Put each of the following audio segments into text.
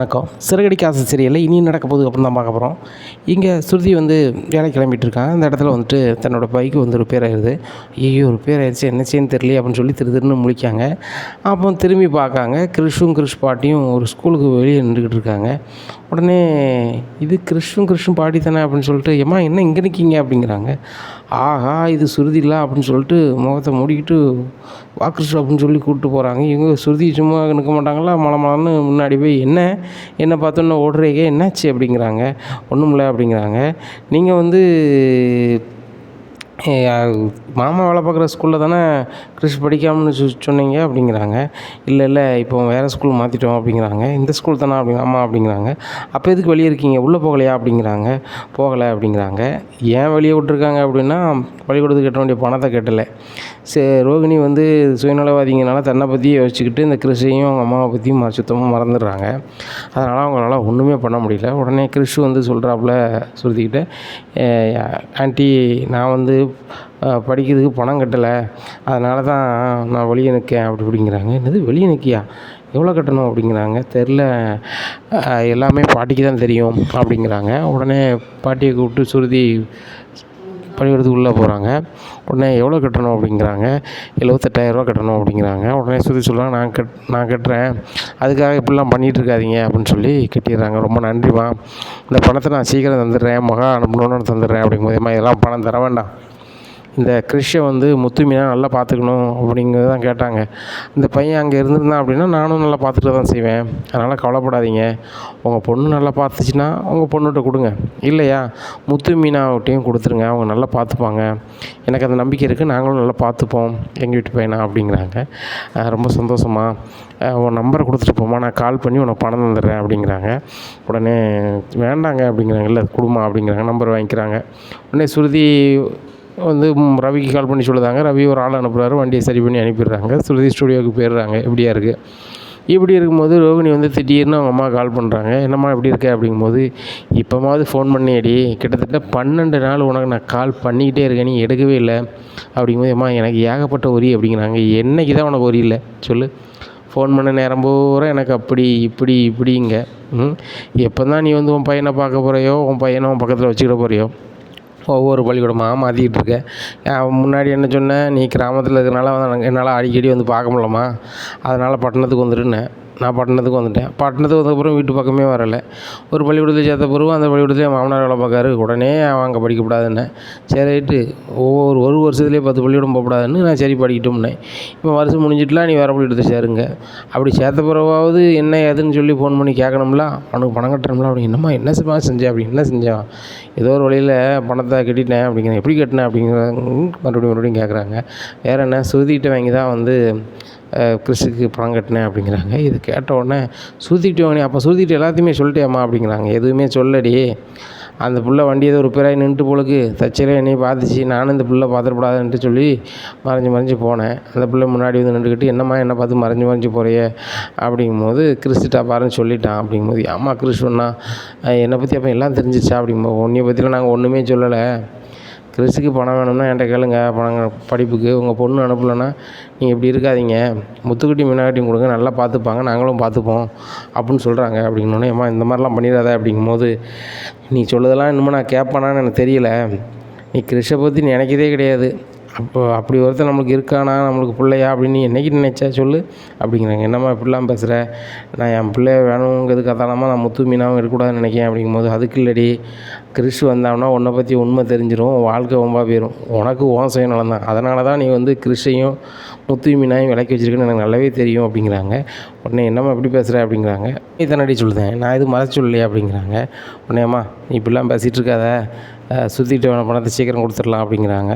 வணக்கம். சிறகடிக்க ஆசை சீரியலில் இனி நடக்க போகுது அப்புறம் தான் பார்க்க போகிறோம் இங்கே சுருதி வந்து வேலை கிளம்பிட்டுருக்காங்க அந்த இடத்துல வந்துட்டு தன்னோட பைக்கு வந்து ரிப்பேர் ஆயிடுது ஐயோ ரிப்பேர் ஆயிடுச்சு என்ன செய்யன்னு தெரியல அப்படின்னு சொல்லி திரு திருன்னு முழிக்காங்க. அப்போ திரும்பி பார்க்காங்க. கிறிஷும் கிறிஷ் பாட்டியும் ஒரு ஸ்கூலுக்கு வெளியே நின்றுக்கிட்டு இருக்காங்க. உடனே இது கிறிஷும் கிறிஷும் பாட்டி தானே அப்படின்னு சொல்லிட்டு ஏம்மா என்ன இங்கே நிற்கீங்க அப்படிங்கிறாங்க. ஆஹா இது சுருதி இல்லை அப்படின்னு சொல்லிட்டு முகத்தை மூடிக்கிட்டு வாக்கர் கிறிஷு அப்படின்னு சொல்லி கூப்பிட்டு போகிறாங்க இவங்க சுருதி சும்மா நிற்க மாட்டாங்களா? மலை மலன்னு முன்னாடி போய் என்ன? என்ன பார்த்தோன்னே ஓடுறீங்க? என்னாச்சு? அப்படிங்கிறாங்க. ஒன்றும் இல்லை அப்படிங்கிறாங்க. நீங்கள் வந்து மாமா வேலை பார்க்குற ஸ்கூலில் தானே கிறிஸ் படிக்காமல் சொ சொன்னீங்க அப்படிங்கிறாங்க. இல்லை இல்லை இப்போ வேறு ஸ்கூல் மாற்றிட்டோம் அப்படிங்கிறாங்க. இந்த ஸ்கூல் தானே அப்படிங்க ஆமாம் அப்படிங்கிறாங்க. அப்போ எதுக்கு வெளியே இருக்கீங்க? உள்ளே போகலையா அப்படிங்கிறாங்க. போகலை அப்படிங்கிறாங்க. ஏன் வெளியே விட்ருக்காங்க அப்படின்னா பள்ளிக்கூடத்துக்கு கட்ட வேண்டிய பணத்தை கட்டலை. சே ரோகிணி வந்து சுயநலவாதிங்கனால தன்னை பற்றி யோசிச்சுக்கிட்டு இந்த கிறிஸையும் அவங்க அம்மாவை பற்றியும் சுத்தமாக மறந்துடுறாங்க. அதனால் அவங்களால ஒன்றுமே பண்ண முடியல. உடனே கிறிஸ் வந்து சொல்கிறாப்புல சுருதிக்கிட்ட ஆண்டி நான் வந்து படிக்கிறதுக்கு பணம் கட்டலை. அதனால தான் நான் வெளியே நிற்கேன் அப்படி இப்படிங்கிறாங்க. என்னது வெளியே நிற்கியா எவ்வளோ கட்டணும் அப்படிங்கிறாங்க. தெரில எல்லாமே பாட்டிக்கு தான் தெரியும் அப்படிங்கிறாங்க. உடனே பாட்டியை கூப்பிட்டு சுருதி பள்ளிக்கூடத்துக்கு உள்ளே போகிறாங்க. உடனே எவ்வளோ கட்டணும் அப்படிங்கிறாங்க. எழுபத்தெட்டாயிரரூவா கட்டணும் அப்படிங்கிறாங்க. உடனே சுற்றி சொல்கிறாங்க நான் கட் நான் கட்டுறேன். அதுக்காக இப்படிலாம் பண்ணிகிட்டு இருக்காதீங்க அப்படின்னு சொல்லி கட்டிடுறாங்க. ரொம்ப நன்றிம்மா. இந்த பணத்தை நான் சீக்கிரம் தந்துடுறேன். மகா அனுப்பணும்னு தந்துடுறேன் அப்படிங்கும்போது "அம்மா, இதெல்லாம் பணம் தர வேண்டாம். இந்த கிறிஷை வந்து முத்துமீனா நல்லா பார்த்துக்கணும் அப்படிங்கிறது தான் கேட்டாங்க. இந்த பையன் அங்கே இருந்திருந்தான் அப்படின்னா நானும் நல்லா பார்த்துட்டு தான் செய்வேன். அதனால் கவலைப்படாதீங்க. உங்கள் பொண்ணு நல்லா பார்த்துச்சுன்னா உங்கள் பொண்ணுகிட்ட கொடுங்க. இல்லையா? முத்து மீனாவட்டையும் கொடுத்துருங்க. அவங்க நல்லா பார்த்துப்பாங்க. எனக்கு அந்த நம்பிக்கை இருக்குது நாங்களும் நல்லா பார்த்துப்போம். எங்கள் வீட்டு பையனா அப்படிங்கிறாங்க. ரொம்ப சந்தோஷமா. உன் நம்பரை கொடுத்துட்டு போமா நான் கால் பண்ணி உனக்கு பணம் தந்துடுறேன் அப்படிங்கிறாங்க. உடனே வேண்டாங்க அப்படிங்கிறாங்க இல்லை கொடுமா அப்படிங்கிறாங்க. நம்பர் வாங்கிக்கிறாங்க. உடனே சுருதி வந்து ரவிக்கு கால் பண்ணி சொல்லுதாங்க. ரவி ஒரு ஆள் அனுப்புகிறாரு வண்டியை சரி பண்ணி அனுப்பிடுறாங்க. சுருதி ஸ்டுடியோவுக்கு போயிடுறாங்க. இப்படியா இருக்குது இப்படி இருக்கும்போது ரோகிணி வந்து திடீர்னு அவங்க அம்மா கால் பண்ணுறாங்க என்னம்மா எப்படி இருக்க? அப்படிங்கும்போது இப்போமாவது ஃபோன் பண்ணியடி. கிட்டத்தட்ட பன்னெண்டு நாள் உனக்கு நான் கால் பண்ணிக்கிட்டே இருக்கேன். நீ எடுக்கவே இல்லை. அப்படிங்கும்போது அம்மா எனக்கு ஏகப்பட்ட ஒரி அப்படிங்கிறாங்க. என்னைக்கு தான் உனக்கு ஒரி இல்லை? சொல்லு. ஃபோன் பண்ண நேரம் பூரா எனக்கு அப்படி இப்படி இப்படிங்க. ம்? எப்போ தான் நீ வந்து உன் பையனை பார்க்க போகிறையோ உன் பையனை உன் பக்கத்தில் வச்சுக்கிட போகிறையோ ஒவ்வொரு பள்ளிக்கூடமாக மாற்றிக்கிட்டு இருக்கேன் முன்னாடி என்ன சொன்னேன் நீ கிராமத்தில் இருக்கிறனால வந்து என்னால் அடிக்கடி வந்து பார்க்க முடிலம்மா அதனால் பட்டணத்துக்கு வந்துட்டுனேன் நான் பட்டணத்துக்கு வந்துட்டேன். பட்டணத்துக்கு வந்ததுக்கப்புறம் வீட்டு பக்கமே வரலை. ஒரு பள்ளிக்கூடத்தில் சேர்த்த பிறகு அந்த பள்ளிக்கூடத்தில் என் மாமனார் வேலை பார்க்காரு. உடனே அவன் அங்கே படிக்கக்கூடாதுன்னு சரி ரைட்டு ஒவ்வொரு ஒரு வருஷத்துலேயே பத்து பள்ளிக்கூடம் போகக்கூடாதுன்னு நான் சரி படிக்கட்டும்னேன் இப்போ வருஷம் முடிஞ்சிட்டுலாம் நீ வேறு பள்ளிக்கூடத்தில் சேருங்க. அப்படி சேர்த்த பிறவாவது என்ன ஏதுன்னு சொல்லி ஃபோன் பண்ணி கேட்கணும்ல அவனுக்கு பணம் கட்டணும்ல? அப்படி என்னம்மா என்ன செம்மா செஞ்சேன் அப்படி என்ன செஞ்சான் ஏதோ ஒரு வழியில் பணத்தை கட்டிட்டேன் அப்படிங்கிறேன் எப்படி கட்டினேன் அப்படிங்கிற மறுபடியும் மறுபடியும் கேட்குறாங்க வேறு என்ன? சுருதிக்கிட்ட வாங்கி தான் வந்து கிறிஸுக்கு பணம் கட்டினேன் அப்படிங்கிறாங்க. இது கேட்ட உடனே சுருதிக்கிட்ட அப்போ சுருதிக்கிட்ட எல்லாத்தையுமே சொல்லிட்டேம்மா அப்படிங்கிறாங்க. எதுவுமே சொல்லடி அந்த புள்ள வண்டி ஏதோ ஒரு பேராகி நின்றுட்டு போலுக்கு. தச்சரே என்னையும் பார்த்துச்சு. நானும் இந்த புள்ள பார்த்துடப்படாதுன்ட்டு சொல்லி மறைஞ்சு மறைஞ்சு போனேன். அந்த பிள்ளை முன்னாடி வந்து நின்றுக்கிட்டு என்னம்மா என்ன பார்த்து மறைஞ்சு மறைஞ்சு போறியே? அப்படிங்கும்போது கிறிஸ்துட்டா பாருன்னு சொல்லிட்டான். அப்படிங்கும்போது அம்மா கிறிஸ்துவனா என்னை பற்றி அப்போ எல்லாம் தெரிஞ்சிச்சா? அப்படிங்கும்போது உன்னைய பற்றிலாம் நாங்கள் ஒன்றுமே சொல்லலை. கிறிஸுக்கு பணம் வேணும்னா என்கிட்ட கேளுங்க. பணம் படிப்புக்கு உங்கள் பொண்ணு அனுப்பலைன்னா நீங்கள் இப்படி இருக்காதீங்க. முத்துக்குட்டி மீனாகட்டியும் கொடுங்க. நல்லா பார்த்துப்பாங்க. நாங்களும் பார்த்துப்போம் அப்படின்னு சொல்கிறாங்க அப்படின்னோடனே அம்மா இந்த மாதிரிலாம் பண்ணிடாத அப்படிங்கும்போது நீ சொல்லுதெல்லாம் இன்னமும் நான் கேட்பேனான்னு எனக்கு தெரியல. நீ கிறிஷை பற்றி நினைக்கிறதே கிடையாது. அப்போ அப்படி ஒருத்தன் நம்மளுக்கு இருக்கானா நம்மளுக்கு பிள்ளையா அப்படின்னு நீ என்னைக்கு நினச்சா சொல்லு அப்படிங்கிறாங்க. என்னம்மா இப்படிலாம் பேசுகிற நான் என் பிள்ளைய வேணுங்கிறதுக்கு அதானம்மா நான் முத்து மீனாகவும் இருக்கக்கூடாதுன்னு நினைக்கிறேன் அப்படிங்கும்போது அதுக்கு இல்லடி. கிறிஸ் வந்தான்னா உன்னை பற்றி உண்மை தெரிஞ்சிடும் வாழ்க்கை ஒம்பா போயிடும் உனக்கு ஓசையும் சுயநலம் தான் அதனால தான் நீ வந்து கிறிஷையும் முத்து மீனாயும் விளக்கி வச்சிருக்கேன்னு எனக்கு நல்லாவே தெரியும் அப்படிங்கிறாங்க. உடனே என்னம்மா இப்படி பேசுகிற அப்படிங்கிறாங்க. நீ சொல்லுதேன் நான் இது மறைச்சு சொல்லலையே அப்படிங்கிறாங்க. உடனே நீ இப்படிலாம் பேசிகிட்டு இருக்காத. அஹ், சுற்றிட்டு வேணும் பணத்தை சீக்கிரம் கொடுத்துடலாம் அப்படிங்கிறாங்க.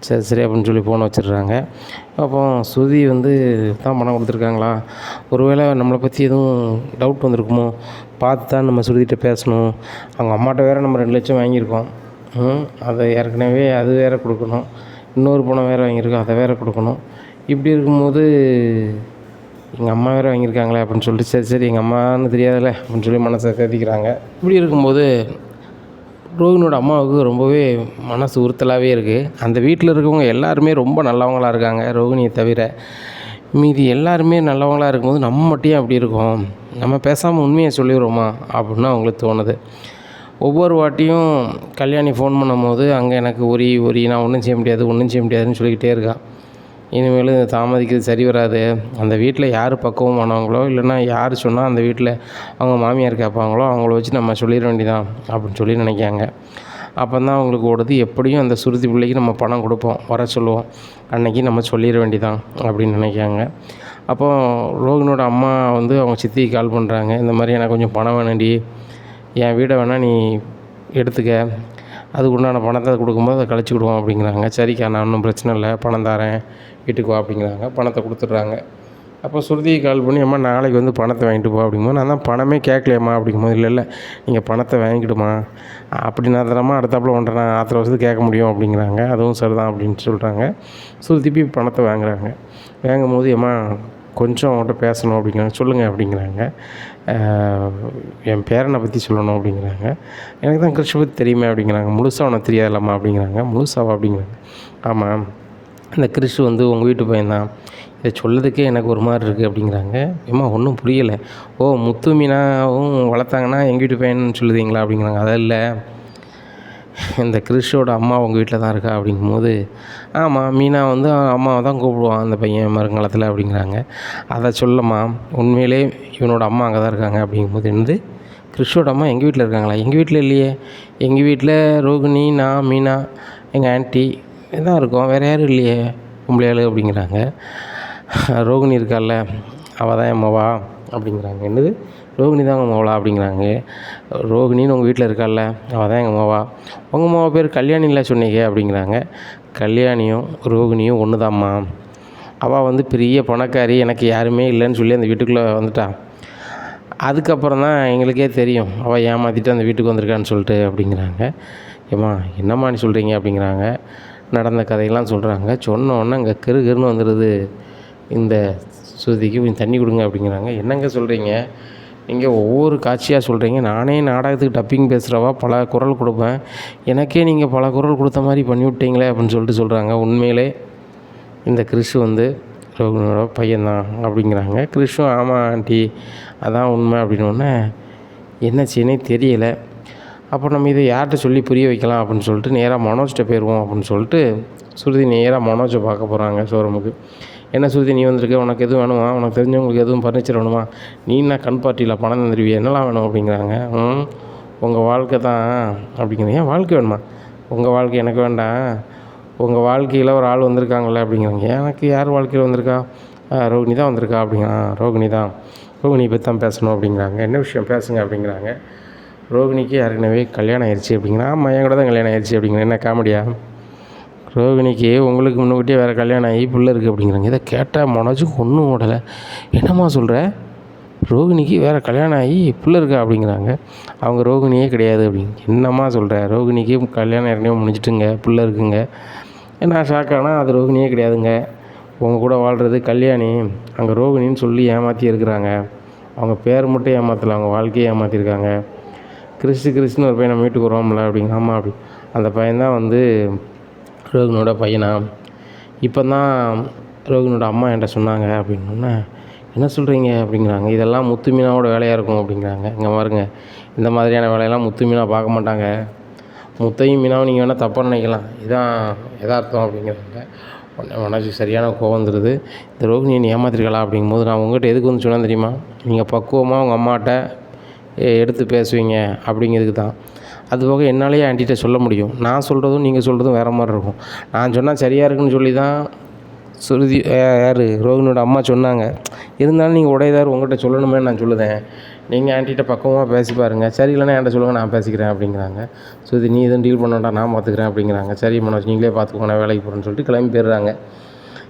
சரி சரி அப்படின்னு சொல்லி ஃபோன் வச்சிடுறாங்க. அப்போ சுதி வந்து தான் பணம் கொடுத்துருக்காங்களா? ஒருவேளை நம்மளை பற்றி எதுவும் டவுட் வந்திருக்குமோ? பார்த்து தான் நம்ம சுருதிகிட்ட பேசணும். அவங்க அம்மாட்ட வேறு நம்ம ரெண்டு லட்சம் வாங்கியிருக்கோம். அதை ஏற்கனவே அது வேறு கொடுக்கணும். இன்னொரு பணம் வேறு வாங்கியிருக்கோம் அதை வேறு கொடுக்கணும். இப்படி இருக்கும்போது எங்கள் அம்மா வேறு வாங்கியிருக்காங்களே அப்படின்னு சொல்லிட்டு சரி சரி எங்கள் அம்மான்னு தெரியாதுல்ல அப்படின்னு சொல்லி மனசை தேத்திக்கிறாங்க இப்படி இருக்கும்போது ரோகினோட அம்மாவுக்கு ரொம்பவே மனசு உறுத்தலாகவே இருக்குது அந்த வீட்டில் இருக்கவங்க எல்லாருமே ரொம்ப நல்லவங்களாக இருக்காங்க ரோகிணியை தவிர. மீதி எல்லாருமே நல்லவங்களாக இருக்கும்போது நம்ம மட்டும் ஏன் அப்படி இருக்கோம்? நம்ம பேசாமல் உண்மையை சொல்லிடுவோமா அப்படின்னு அவங்களுக்கு தோணுது. ஒவ்வொரு வாட்டியும் கல்யாணி ஃபோன் பண்ணும்போது அங்கே எனக்கு ஒரி ஒரி நான் ஒன்றும் செய்ய முடியாது ஒன்றும் செய்ய முடியாதுன்னு சொல்லிக்கிட்டே இருக்கான் இனிமேல் தாமதிக்கிறது சரி வராது. அந்த வீட்டில் யார் பக்குவமானவங்களோ இல்லைன்னா யார் சொன்னால் அந்த வீட்டில் அவங்க மாமியார் கேட்பாங்களோ அவங்கள வச்சு நம்ம சொல்லிட வேண்டியதான் அப்படின்னு சொல்லி நினைக்காங்க அப்போ தான் அவங்களுக்கு ஓடுது. எப்படியும் அந்த சுருதி பிள்ளைக்கு நம்ம பணம் கொடுப்போம் வர சொல்லுவோம். அன்னைக்கு நம்ம சொல்லிட வேண்டியதான் அப்படின்னு நினைக்காங்க அப்போ ரோகினோட அம்மா வந்து அவங்க சித்திக்கு கால் பண்ணுறாங்க இந்த மாதிரி எனக்கு கொஞ்சம் பணம் வேணாண்டி என் வீடை வேணால் நீ எடுத்துக்க. அதுக்கு உண்டான பணத்தை கொடுக்கும்போது அதை கழிச்சுக்கிடுவோம் அப்படிங்கிறாங்க. சரிக்கா நான் ஒன்றும் பிரச்சனை இல்லை பணம் தரேன் வீட்டுக்கு வா அப்படிங்கிறாங்க. பணத்தை கொடுத்துட்றாங்க. அப்போ சுருதியை கால் பண்ணி அம்மா நாளைக்கு வந்து பணத்தை வாங்கிட்டு போ அப்படிங்கும்போது நான் தான் பணமே கேட்கலையம்மா அப்படிங்கும்போது இல்லை இல்லை நீங்கள் பணத்தை வாங்கிக்கிடுமா அப்படி நான் தரமா அடுத்தாப்புல ஒன்றரை நான் ஆத்திர வருஷத்துக்கு கேட்க முடியும் அப்படிங்கிறாங்க. அதுவும் சரிதான் அப்படின்னு சொல்கிறாங்க சுருதி போய் பணத்தை வாங்குறாங்க. வாங்கும் போது ஏம்மா கொஞ்சம் அவன்கிட்ட பேசணும் அப்படிங்கிறாங்க. சொல்லுங்கள் அப்படிங்கிறாங்க. என் பேரனை பற்றி சொல்லணும் அப்படிங்கிறாங்க. எனக்கு தான் கிருஷ்ண பற்றி தெரியுமே அப்படிங்கிறாங்க. முழுசாக உனக்கு தெரியாதல்லம்மா அப்படிங்கிறாங்க. முழுசாவா அப்படிங்கிறாங்க. ஆமாம் இந்த கிறிஷ் வந்து உங்கள் வீட்டு பையன்தான் இதை சொல்லதுக்கே எனக்கு ஒரு மாதிரி இருக்குது அப்படிங்கிறாங்க. ஏமா ஒன்றும் புரியலை. ஓ முத்து மீனாவும் வளர்த்தாங்கன்னா எங்கள் வீட்டு பையன்னு சொல்லுதீங்களா அப்படிங்கிறாங்க. அதெல்லாம் இல்லை. இந்த கிறிஷோட அம்மா உங்கள் வீட்டில் தான் இருக்கா அப்படிங்கும்போது ஆமாம் மீனா வந்து அம்மாவை தான் கூப்பிடுவான் அந்த பையன் மருங்காலத்தில் அப்படிங்கிறாங்க. அதை சொல்லம்மா உண்மையிலே இவனோட அம்மா அங்கே தான் இருக்காங்க அப்படிங்கும்போது என்னது? கிறிஷோட அம்மா எங்கள் வீட்டில் இருக்காங்களா? எங்கள் வீட்டில் இல்லையே. எங்கள் வீட்டில் ரோகிணி நான் மீனா எங்கள் ஆன்ட்டி இதான் இருக்கோம். வேறு யாரும் இல்லையே பொம்பளையாள் அப்படிங்கிறாங்க. ரோகிணி இருக்கால்ல அவள் தான் என் மவா அப்படிங்கிறாங்க. என்னது? ரோகிணி தான் உங்கள் மவளா அப்படிங்கிறாங்க. ரோகிணின்னு உங்கள் வீட்டில் இருக்கால்ல அவள் தான் எங்கள் மவா. உங்கள் மவா பேர் கல்யாணில சொன்னீங்க அப்படிங்கிறாங்க. கல்யாணியும் ரோகிணியும் ஒன்று தாம்மா அவள் வந்து பெரிய பணக்காரி எனக்கு யாருமே இல்லைன்னு சொல்லி அந்த வீட்டுக்குள்ளே வந்துட்டா. அதுக்கப்புறம் தான் எங்களுக்கே தெரியும் அவள் ஏமாற்றிட்டு அந்த வீட்டுக்கு வந்திருக்கான்னு சொல்லிட்டு அப்படிங்கிறாங்க. ஏம்மா என்னம்மா நீ சொல்கிறீங்க அப்படிங்கிறாங்க. நடந்த கதையெல்லாம் சொல்கிறாங்க. சொன்னோன்னே அங்கே கரு கருன்னு வந்துடுது. இந்த சுதிக்கு கொஞ்சம் தண்ணி கொடுங்க அப்படிங்கிறாங்க. என்னங்க சொல்கிறீங்க? நீங்கள் ஒவ்வொரு காட்சியாக சொல்கிறீங்க நானே நாடகத்துக்கு டப்பிங் பேசுகிறவா பல குரல் கொடுப்பேன். எனக்கே நீங்கள் பல குரல் கொடுத்த மாதிரி பண்ணிவிட்டீங்களே அப்படின்னு சொல்லிட்டு சொல்கிறாங்க உண்மையிலே இந்த கிறிஸ் வந்து ரோகினோட பையன்தான் அப்படிங்கிறாங்க. கிறிஷும் ஆமாம் ஆண்டி அதான் உண்மை அப்படின்னோடனே என்ன தெரியலை. அப்போ நம்ம இதை யார்கிட்ட சொல்லி புரிய வைக்கலாம்? அப்படின்னு சொல்லிட்டு நேராக மனோஜ்கிட்ட போயிடுவோம் அப்படின்னு சொல்லிட்டு சுருதி நேராக மனோஜை பார்க்க போகிறாங்க ஷோரூமுக்கு என்ன சுருதி நீ வந்திருக்க? உனக்கு எதுவும் வேணுமா? உனக்கு தெரிஞ்சவங்களுக்கு எதுவும் ஃபர்னிச்சர் வேணுமா? நீ என்ன கண் பார்ட்டியில் பணம் தந்துடுவிய என்னலாம் வேணும் அப்படிங்கிறாங்க. ம்? உங்கள் வாழ்க்கை தான் அப்படிங்கிறீங்க ஏன் வாழ்க்கை வேணுமா? உங்கள் வாழ்க்கை எனக்கு வேண்டாம். உங்கள் வாழ்க்கையில் ஒரு ஆள் வந்திருக்காங்களே அப்படிங்கிறாங்க. எனக்கு யார் வாழ்க்கையில் வந்திருக்கா? "ஆ, ரோகிணி தான் வந்திருக்கா அப்படிங்களா ரோகிணி தான். ரோகிணி பற்றி தான் பேசணும் அப்படிங்கிறாங்க. என்ன விஷயம் பேசுங்க அப்படிங்கிறாங்க. ரோகிணிக்கு ஏற்கனவே கல்யாணம் ஆயிடுச்சு அப்படிங்கிறா ஆமாம் என் கூட தான் கல்யாணம் ஆயிடுச்சு அப்படிங்கிற என்ன காமெடியா? ரோகிணிக்கு உங்களுக்கு முன்னுக்கிட்டே வேறு கல்யாணம் ஆகி பிள்ளை இருக்குது அப்படிங்கிறாங்க. இதை கேட்டால் மனோஜுக்கு ஒன்றும் ஓடலை. என்னம்மா சொல்கிற ரோகிணிக்கு வேறு கல்யாணம் ஆகி பிள்ளை இருக்கா அப்படிங்கிறாங்க. அவங்க ரோகிணியே கிடையாது அப்படிங்க என்னம்மா சொல்கிற ரோகிணிக்கு கல்யாணம் ஏற்கனவே முடிஞ்சிட்டுங்க பிள்ளை இருக்குங்க. நான் ஷாக்கானா அது ரோகிணியே கிடையாதுங்க. உங்கள் கூட வாழ்கிறது கல்யாணி. அங்கே ரோகிணின்னு சொல்லி ஏமாற்றி இருக்கிறாங்க. அவங்க பேர் மட்டும் ஏமாற்றலை அவங்க வாழ்க்கையை ஏமாற்றிருக்காங்க கிறிஸ்து கிறிஸ்துன்னு ஒரு பையன் நம்ம வீட்டுக்கு வருவோம்ல அப்படிங்க ஆமாம் அப்படி. அந்த பையன்தான் வந்து ரோகினோட பையனா? இப்போ தான் ரோகினோட அம்மா என்கிட்ட சொன்னாங்க அப்படின்னோடனே என்ன சொல்கிறீங்க அப்படிங்கிறாங்க. இதெல்லாம் முத்து மீனாவோட வேலையாக இருக்கும் அப்படிங்கிறாங்க. இங்கே பாருங்க இந்த மாதிரியான வேலையெல்லாம் முத்து மீனாக பார்க்க மாட்டாங்க. முத்தையும் மீனாவும் நீங்கள் வேணால் தப்பாக நினைக்கலாம். இதுதான் எதார்த்தம் அப்படிங்கிறாங்க. உடனே மனசு சரியான கோவம் வந்துடுது இந்த ரோகிணியை நீ ஏமாத்திருக்கலாம் அப்படிங்கும்போது நான் உங்கள்கிட்ட எதுக்கு வந்து சொன்னேன் தெரியுமா? நீங்கள் பக்குவமாக உங்கள் அம்மாட்ட எடுத்து பேசுவீங்க அப்படிங்கிறதுக்கு தான். அதுபோக என்னாலேயே ஆன்ட்டிகிட்ட சொல்ல முடியும். நான் சொல்கிறதும் நீங்கள் சொல்கிறதும் வேறு மாதிரி இருக்கும். நான் சொன்னால் சரியாக இருக்குன்னு சொல்லி தான் சுருதி யார் ரோகிணியோட அம்மா சொன்னாங்க. இருந்தாலும் நீங்கள் உடையதார் உங்கள்கிட்ட சொல்லணுமே நான் சொல்லுதேன். நீங்கள் ஆன்ட்டிகிட்ட பக்குவமாக பேசி பாருங்கள் சரி இல்லைன்னா என்கிட்ட சொல்லுங்கள் நான் பேசிக்கிறேன் அப்படிங்கிறாங்க. சுருதி நீ எதுவும் டீல் பண்ண வேண்டாம் நான் பார்த்துக்கிறேன் அப்படிங்கிறாங்க. சரி மனோஜ் நீங்களே பார்த்துக்கோங்க நான் வேலைக்கு போகிறேன்னு சொல்லிட்டு கிளம்பி போயிடுறாங்க.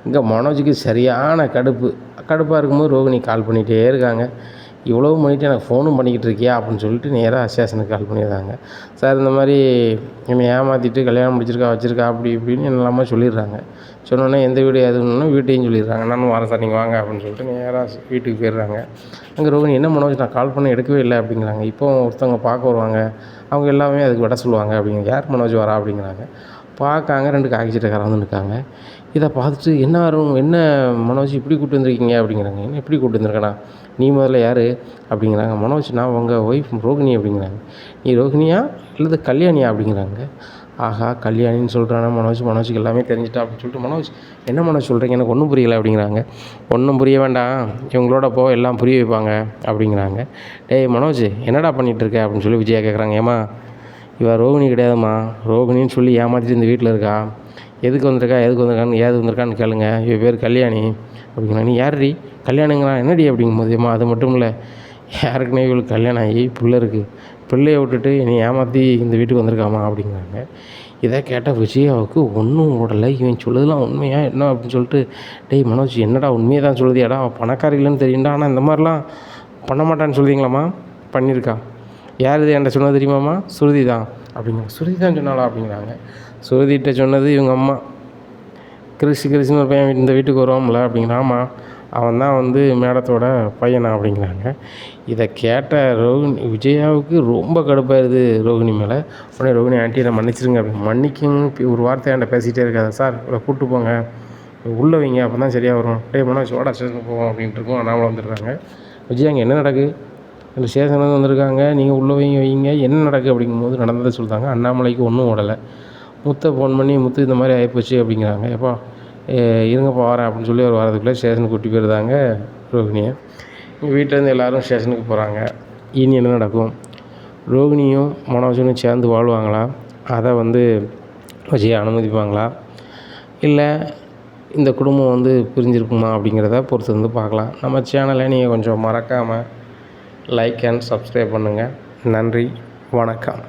இங்கே மனோஜுக்கு சரியான கடுப்பு. கடுப்பாக இருக்கும்போது ரோகிணி கால் பண்ணிகிட்டே இருக்காங்க. இவ்வளவு பண்ணிட்டு எனக்கு ஃபோனும் பண்ணிக்கிட்டு இருக்கியா அப்படின்னு சொல்லிட்டு நேராக ஸ்டேஷனுக்கு கால் பண்ணிடுறாங்க. சார் இந்த மாதிரி என்னை ஏமாற்றிட்டு கல்யாணம் முடிச்சிருக்கா வச்சிருக்கா அப்படி இப்படின்னு எல்லாமே சொல்லிடுறாங்க. சொன்னோன்னே எந்த வீடு எதுன்னு வீட்டையும் சொல்லிடுறாங்க. நானும் வரேன் சார் நீங்கள் வாங்க அப்படின்னு சொல்லிட்டு நேராக வீட்டுக்கு போயிடுறாங்க. அங்கே ரோகிணி என்ன மனோஜ் நான் கால் பண்ண எடுக்கவே இல்லை அப்படிங்கிறாங்க. இப்போ ஒருத்தவங்க பார்க்க வருவாங்க. அவங்க எல்லாமே அதுக்கு விட சொல்லுவாங்க. அப்படிங்க யார் மனோஜ் வரா? அப்படிங்கிறாங்க. பார்க்காங்க ரெண்டு காக்கி வந்து நிற்காங்க. இதை பார்த்துட்டு என்ன ஆர்வம் என்ன மனோஜ் இப்படி கூப்பிட்டு வந்திருக்கீங்க? அப்படிங்கிறாங்க. என்ன இப்படி கூப்பிட்டு வந்திருக்கேனா? நீ முதல்ல யார்? அப்படிங்கிறாங்க. மனோஜ் நான் உங்கள் ஒய்ஃப் ரோகிணி அப்படிங்கிறாங்க. நீ ரோகிணியா? அல்லது கல்யாணியா? அப்படிங்கிறாங்க. ஆஹா கல்யாணின்னு சொல்கிறானா மனோஜ். மனோஜுக்கு எல்லாமே தெரிஞ்சிட்டா அப்படின்னு சொல்லிட்டு மனோஜ் என்ன மனோஜ் சொல்கிறீங்க எனக்கு ஒன்றும் புரியலை அப்படிங்கிறாங்க. ஒன்றும் புரிய வேண்டாம். இவங்களோட போ எல்லாம் புரிய வைப்பாங்க அப்படிங்கிறாங்க. டேய் மனோஜ் என்னடா பண்ணிகிட்டு இருக்க? அப்படின்னு சொல்லி விஜயா கேட்குறாங்க ஏமா இவ ரோகிணி கிடையாதும்மா. ரோகிணின்னு சொல்லி ஏமாற்றிட்டு இந்த வீட்டில் இருக்கா? எதுக்கு வந்திருக்கா? எதுக்கு வந்திருக்கான்னு ஏது வந்திருக்கான்னு கேளுங்க. இவ பேர் கல்யாணி. அப்படிங்கிறாங்க. நீ யார்ரி கல்யாணங்களா என்னடி அப்படிங்கும்போது ஏம்மா அது மட்டும் இல்லை. யாருக்குனே இவளுக்கு கல்யாணம் ஆகி பிள்ளை இருக்குது பிள்ளையை விட்டுட்டு என்னை ஏமாற்றி இந்த வீட்டுக்கு வந்திருக்காமா அப்படிங்கிறாங்க. இதை கேட்ட விஜயாவுக்கு ஒன்றும் ஓடலை. இவன் சொல்லுதெல்லாம் உண்மையா என்ன அப்படின்னு சொல்லிட்டு டேய் மனோஜ் என்னடா உண்மையை தான் சொல்லுதியாடா? அவள் பணக்கார இல்லைன்னு தெரியும்டா. ஆனால் இந்த மாதிரிலாம் பண்ண மாட்டான்னு சொல்லுவீங்களாம்மா பண்ணியிருக்கா. யார் இது என்கிட்ட சொன்னது தெரியுமாம்மா? சுருதி தான். அப்படிங்கிறாங்க. சுருதி தான் சொன்னாலா அப்படிங்கிறாங்க. சுருதிகிட்ட சொன்னது இவங்க அம்மா. கிறிஸ்து கிறிஸ்துன்னு ஒரு பையன் இந்த வீட்டுக்கு வருவோம்ல அப்படிங்கிறான். ஆமாம் அவன் தான் வந்து மேடத்தோட பையனா அப்படிங்கிறாங்க. இதை கேட்ட ரோகிணி விஜயாவுக்கு ரொம்ப கடுப்பாயிருது ரோகிணி மேலே. உடனே ரோகிணி ஆண்டி நான் மன்னிச்சிருங்க. அப்படின்னு மன்னிக்கும் ஒரு வார்த்தை என்கிட்ட பேசிகிட்டே இருக்காது. சார் இவரை கூப்பிட்டு போங்க. உள்ளே வைங்க அப்போ தான் சரியாக வரும். டே போனால் சோடா ஸ்டேஷனுக்கு போவோம். அப்படின்ட்டு இருக்கோம். அண்ணாமலை வந்துடுறாங்க. விஜய் அங்கே என்ன நடக்குது இந்த ஸ்டேஷனுக்கு வந்திருக்காங்க. நீங்கள் உள்ளே வைங்க வைங்க. என்ன நடக்கு? அப்படிங்கும்போது நடந்ததை சொல்கிறாங்க அண்ணாமலைக்கு ஒன்றும் ஓடலை. முத்தை ஃபோன் பண்ணி முத்து இந்த மாதிரி ஆகிப்போச்சு அப்படிங்கிறாங்க. எப்பா இருங்கப்பா வரேன் அப்படின்னு சொல்லி ஒரு வாரத்துக்குள்ளே ஸ்டேஷனுக்கு கூட்டி போயிருந்தாங்க ரோகிணியை. எங்கள் வீட்டிலேருந்து எல்லோரும் ஸ்டேஷனுக்கு போகிறாங்க. இனி என்ன நடக்கும்? ரோகிணியும் மனோஜனும் சேர்ந்து வாழ்வாங்களா? அதை வந்து விஜய் அனுமதிப்பாங்களா? இல்லை இந்த குடும்பம் வந்து பிரிஞ்சிருக்குமா அப்படிங்கிறத பொறுத்து வந்து பார்க்கலாம். நம்ம சேனலை நீங்கள் கொஞ்சம் மறக்காமல் லைக் அண்ட் சப்ஸ்கிரைப் பண்ணுங்கள். நன்றி வணக்கம்.